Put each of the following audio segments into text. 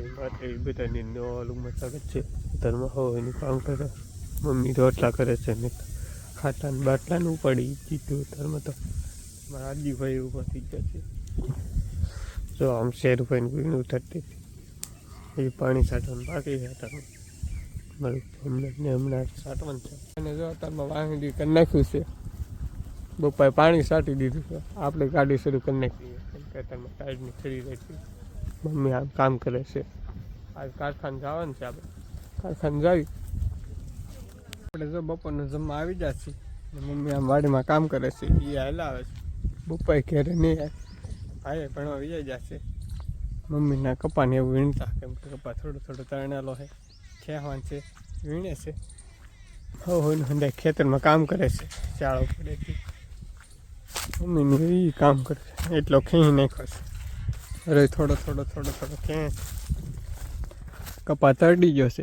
માટે બધાની નવાલું મસાગત છે. ધર્મ હોવાનું કામ કરે. મમ્મી રોટલા કરે છે ને. ખાટા ને બાટલા ને ધર્મ તો મારા આદિભાઈ ઊભા થઈ ગયા છે. જો આમ શેર ભાઈ ગુણ ઉતરતી એ પાણી સાટવાનું બાકી છે ધર્મ મારું હમણાં હમણાં સાટવાનું છે. અને જો અત્યારમાં વાહણી કરી નાખ્યું છે. બપાએ પાણી સાટી દીધું છે. આપણે ગાડી શરૂ કરી નાખીએ. અત્યારમાં ટાઈડની ખરી રહી મમ્મી આમ કામ કરે છે. આજ કારખાને જવાનું છે આપણે. કારખાને જાવી. આપણે જો બપોરનો જમવા આવી જાય છે મમ્મી આમ વાડીમાં કામ કરે છે. એ હાલા આવે છે. બપાઈ ઘેરે નહીં આવે ભાઈ ભણવા વિજય જશે મમ્મીના કપાને એવું વીણતા. કેમ કે કપા થોડો થોડો તરણેલો છે. ખેવાન છે. વીણે છે. હો હોય ખેતરમાં કામ કરે છે. શાળો પડેથી મમ્મીનું એ કામ કરે છે. એટલો ખીઈ નાખ્યો છે. અરે થોડો થોડો થોડો થોડો, ક્યાં? કપા તરડી ગયો છે.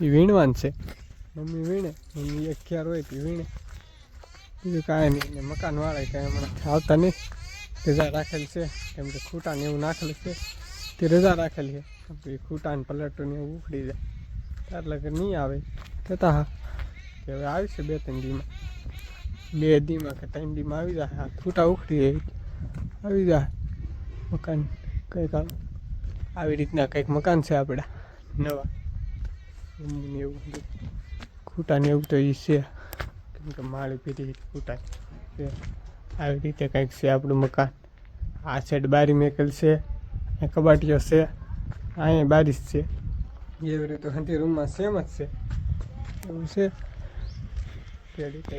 એ વીણવાન છે. મમ્મી વીણે, મમ્મી ખ્યાર હોય તે વીણે. બીજું કાંઈ નહીં, ને મકાન વાળા કાંઈ હમણાં આવતા નહીં. રજા રાખેલ છે. કેમ કે ખૂટાને એવું નાખેલ છે. તે રજા રાખેલ છે. કે ખૂટાને પલટું ને એવું ઉખડી જાય. ત્યાર કે નહીં આવે. કહેતા હા. કે હવે આવશે બે ત્રણ દીમાં. બે દીમાં કે ત્રણ દીમાં આવી જાય. હા ખૂટા ઉખડી જાય. આવી જાય. મકાન કંઈક આવી રીતના કંઈક મકાન છે આપણા, નવા. એવું બધું. ખૂટા ને એવું તો એ છે. કેમ કે માળી પીધી ખૂટા આવી રીતે કંઈક છે આપણું મકાન. આ સાઈડ બારી મેકલ છે આ કબાટીઓ છે. અહીંયા બારીશ છે. એવી રીતે હંતી રૂમમાં સેમ જ છે. એવું છે.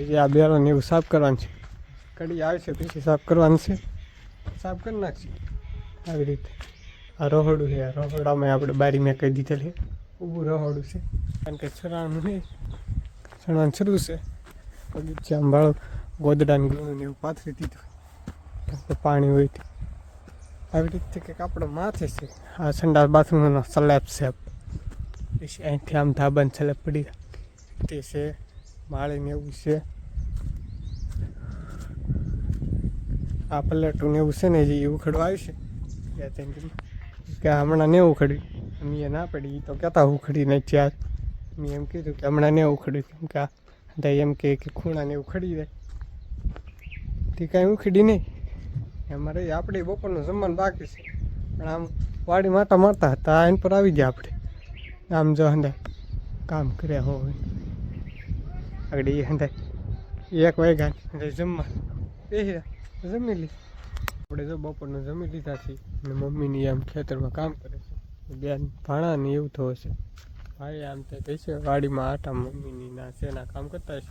જે આ બેરોને એવું સાફ કરવાનું છે. કડી આવશે પછી સાફ કરવાનું છે. સાફ કરી નાખશે. આવી રીતે. આ રહોડું છે, આ રહોડામાં આપણે બારી મેં કહી દીધેલ છે. ઊભું રહોડું છે. કારણ કે છરાણું નહીં છરાણ શરૂ છે. બગીચામાં બાળક ગોદડાને ને એવું પાથરી દીધું. પાણી હોય આવી રીતે કંઈક આપણો માથે છે. આ સંડાસ બાથરૂમનો સ્લેબ છે પછી અહીંથી આમ ધાબાને સ્લેબ પડી તે છે માળીને એવું છે. આ પલટું ને એવું છે ને જે ઉખડવા આવ્યું બે ત્રણ દિવસ કે હમણાં ને ઉખડ્યું મેં એ ના પડી. તો કહેતા ઉખડી નહીં ચાર મેં એમ કીધું કે હમણાં ને ઉખડ્યું. કેમ કે એમ કે ખૂણાને ઉખડી જાય. તે કાંઈ ઉખડી નહીં. અમારે આપણે બપોરનું જમવાનું બાકી છે. પણ આમ વાડી માટા મારતા હતા. એન પર આવી ગયા આપણે આમ જો હંદા કામ કર્યા હોય આગળ એ હંદા એક વાગ્યા જમવા. બેસી જમી લી. આપણે જો બપોરનું જમી લીધા છીએ અને મમ્મીની આમ ખેતરમાં કામ કરે છે. બેન ભાણાને એવું થયું છે ભાઈ આમ તે છે, વાડીમાં આટા મમ્મીની ના શેના કામ કરતા છે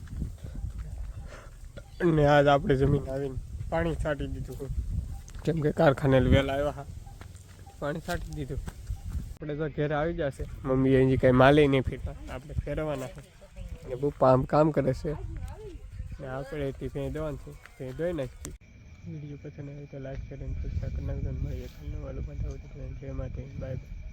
અને આજ આપણે જમીન આવીને પાણી છાંટી દીધું કેમ કે કારખાને વહેલા આવ્યા હા. પાણી છાંટી દીધું. આપણે તો ઘેર આવી જશે મમ્મી અહીં કાંઈ માલે નહીં ફેરતા. આપણે ફેરવાના છે. ને પપ્પા આમ કામ કરે છે. ને આપણે ત્યાં દવાનું છે. ત્યાં દોઈ નાખી વીડિયો પસંદ આવે તો લાઈક કરીને સબસ્ક્રાઈબ કરી નાખજો મળીએ મળીએ વાલો લોકો જય માતા બાય બાય